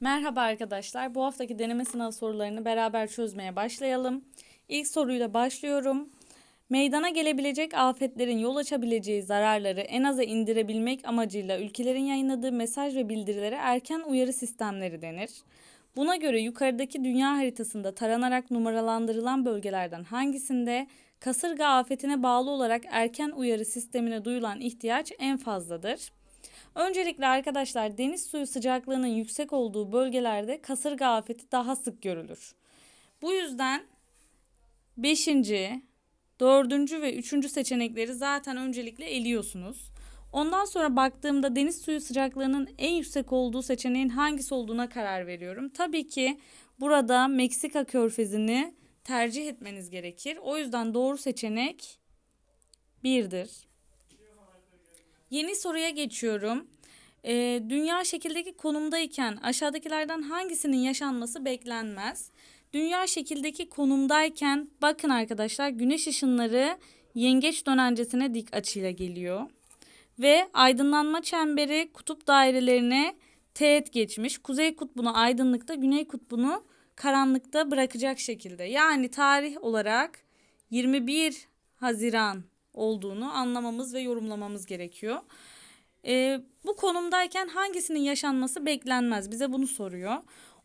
Merhaba arkadaşlar. Bu haftaki deneme sınav sorularını beraber çözmeye başlayalım. İlk soruyla başlıyorum. Meydana gelebilecek afetlerin yol açabileceği zararları en aza indirebilmek amacıyla ülkelerin yayınladığı mesaj ve bildirilere erken uyarı sistemleri denir. Buna göre yukarıdaki dünya haritasında taranarak numaralandırılan bölgelerden hangisinde kasırga afetine bağlı olarak erken uyarı sistemine duyulan ihtiyaç en fazladır? Öncelikle arkadaşlar deniz suyu sıcaklığının yüksek olduğu bölgelerde kasırga afeti daha sık görülür. Bu yüzden 5. 4. ve 3. seçenekleri zaten öncelikle eliyorsunuz. Ondan sonra baktığımda deniz suyu sıcaklığının en yüksek olduğu seçeneğin hangisi olduğuna karar veriyorum. Tabii ki burada Meksika körfezini tercih etmeniz gerekir. O yüzden doğru seçenek 1'dir. Yeni soruya geçiyorum. Ee, dünya şekildeki konumdayken aşağıdakilerden hangisinin yaşanması beklenmez? Dünya şekildeki konumdayken bakın arkadaşlar güneş ışınları yengeç dönencesine dik açıyla geliyor. Ve aydınlanma çemberi kutup dairelerine teğet geçmiş. Kuzey kutbunu aydınlıkta, güney kutbunu karanlıkta bırakacak şekilde. Yani tarih olarak 21 Haziran olduğunu anlamamız ve yorumlamamız gerekiyor. Ee, bu konumdayken hangisinin yaşanması beklenmez? Bize bunu soruyor.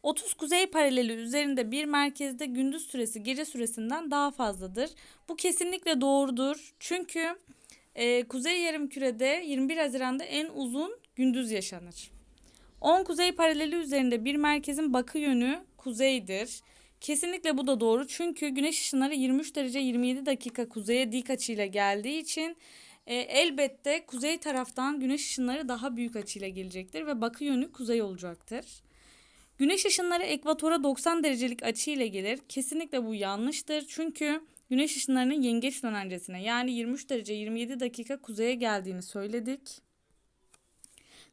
30 kuzey paraleli üzerinde bir merkezde gündüz süresi gece süresinden daha fazladır. Bu kesinlikle doğrudur. Çünkü e, kuzey yarımkürede 21 Haziran'da en uzun gündüz yaşanır. 10 kuzey paraleli üzerinde bir merkezin bakı yönü kuzeydir. Kesinlikle bu da doğru. Çünkü güneş ışınları 23 derece 27 dakika kuzeye dik açıyla geldiği için e, elbette kuzey taraftan güneş ışınları daha büyük açıyla gelecektir ve bakı yönü kuzey olacaktır. Güneş ışınları ekvatora 90 derecelik açıyla gelir. Kesinlikle bu yanlıştır. Çünkü güneş ışınlarının yengeç dönencesine yani 23 derece 27 dakika kuzeye geldiğini söyledik.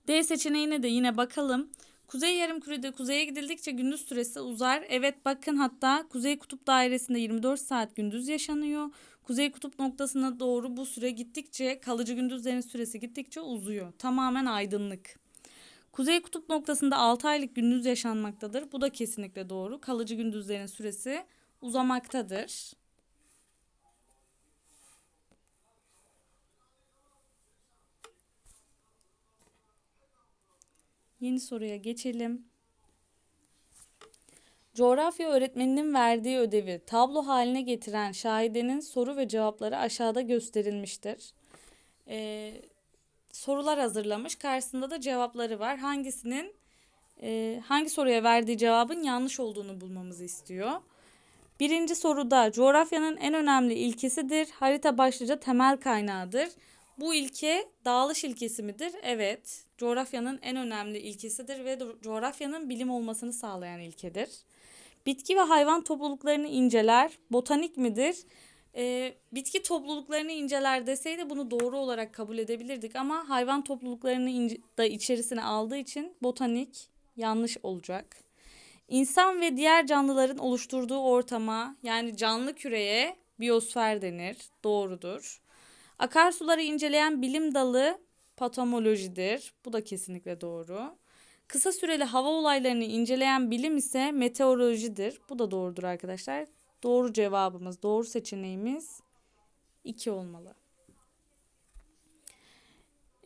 D seçeneğine de yine bakalım. Kuzey yarımkürede kuzeye gidildikçe gündüz süresi uzar. Evet bakın hatta kuzey kutup dairesinde 24 saat gündüz yaşanıyor. Kuzey kutup noktasına doğru bu süre gittikçe kalıcı gündüzlerin süresi gittikçe uzuyor. Tamamen aydınlık. Kuzey kutup noktasında 6 aylık gündüz yaşanmaktadır. Bu da kesinlikle doğru. Kalıcı gündüzlerin süresi uzamaktadır. Yeni soruya geçelim. Coğrafya öğretmeninin verdiği ödevi tablo haline getiren şahidenin soru ve cevapları aşağıda gösterilmiştir. Ee, sorular hazırlamış. Karşısında da cevapları var. Hangisinin e, hangi soruya verdiği cevabın yanlış olduğunu bulmamızı istiyor. Birinci soruda coğrafyanın en önemli ilkesidir. Harita başlıca temel kaynağıdır. Bu ilke dağılış ilkesi midir? Evet. Coğrafyanın en önemli ilkesidir ve coğrafyanın bilim olmasını sağlayan ilkedir. Bitki ve hayvan topluluklarını inceler. Botanik midir? Ee, bitki topluluklarını inceler deseydi bunu doğru olarak kabul edebilirdik ama hayvan topluluklarını da içerisine aldığı için botanik yanlış olacak. İnsan ve diğer canlıların oluşturduğu ortama yani canlı küreye biyosfer denir. Doğrudur. Akarsuları inceleyen bilim dalı patomolojidir. Bu da kesinlikle doğru. Kısa süreli hava olaylarını inceleyen bilim ise meteorolojidir. Bu da doğrudur arkadaşlar. Doğru cevabımız, doğru seçeneğimiz 2 olmalı.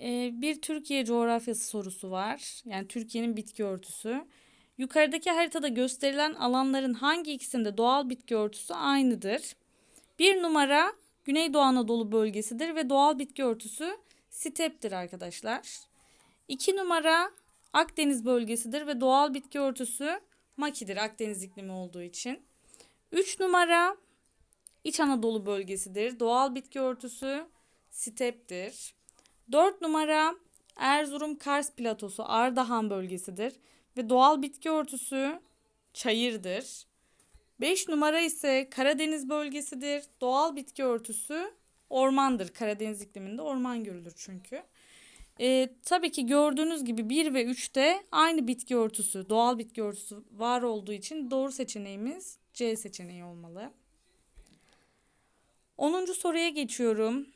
Ee, bir Türkiye coğrafyası sorusu var. Yani Türkiye'nin bitki örtüsü. Yukarıdaki haritada gösterilen alanların hangi ikisinde doğal bitki örtüsü aynıdır? Bir numara Güneydoğu Anadolu bölgesidir ve doğal bitki örtüsü steptir arkadaşlar. İki numara Akdeniz bölgesidir ve doğal bitki örtüsü makidir Akdeniz iklimi olduğu için. 3 numara İç Anadolu bölgesidir. Doğal bitki örtüsü steptir. 4 numara Erzurum Kars platosu Ardahan bölgesidir ve doğal bitki örtüsü çayırdır. 5 numara ise Karadeniz bölgesidir. Doğal bitki örtüsü ormandır. Karadeniz ikliminde orman görülür çünkü. E, tabii ki gördüğünüz gibi 1 ve 3'te aynı bitki örtüsü, doğal bitki örtüsü var olduğu için doğru seçeneğimiz C seçeneği olmalı. 10. soruya geçiyorum.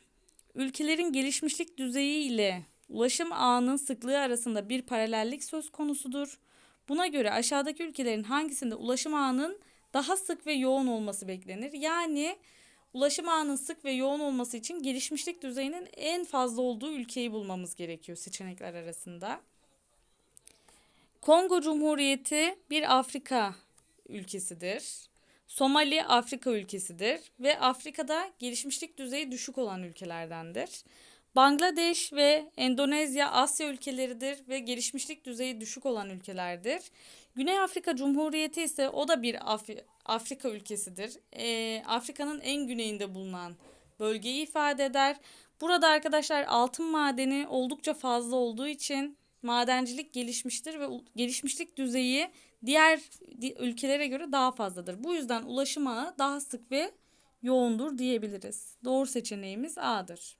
Ülkelerin gelişmişlik düzeyi ile ulaşım ağının sıklığı arasında bir paralellik söz konusudur. Buna göre aşağıdaki ülkelerin hangisinde ulaşım ağının daha sık ve yoğun olması beklenir? Yani ulaşım ağının sık ve yoğun olması için gelişmişlik düzeyinin en fazla olduğu ülkeyi bulmamız gerekiyor seçenekler arasında. Kongo Cumhuriyeti bir Afrika ülkesidir. Somali Afrika ülkesidir ve Afrika'da gelişmişlik düzeyi düşük olan ülkelerdendir. Bangladeş ve Endonezya Asya ülkeleridir ve gelişmişlik düzeyi düşük olan ülkelerdir. Güney Afrika Cumhuriyeti ise o da bir Af- Afrika ülkesidir. Ee, Afrika'nın en güneyinde bulunan bölgeyi ifade eder. Burada arkadaşlar altın madeni oldukça fazla olduğu için madencilik gelişmiştir ve gelişmişlik düzeyi diğer di- ülkelere göre daha fazladır. Bu yüzden ulaşım ağı daha sık ve yoğundur diyebiliriz. Doğru seçeneğimiz A'dır.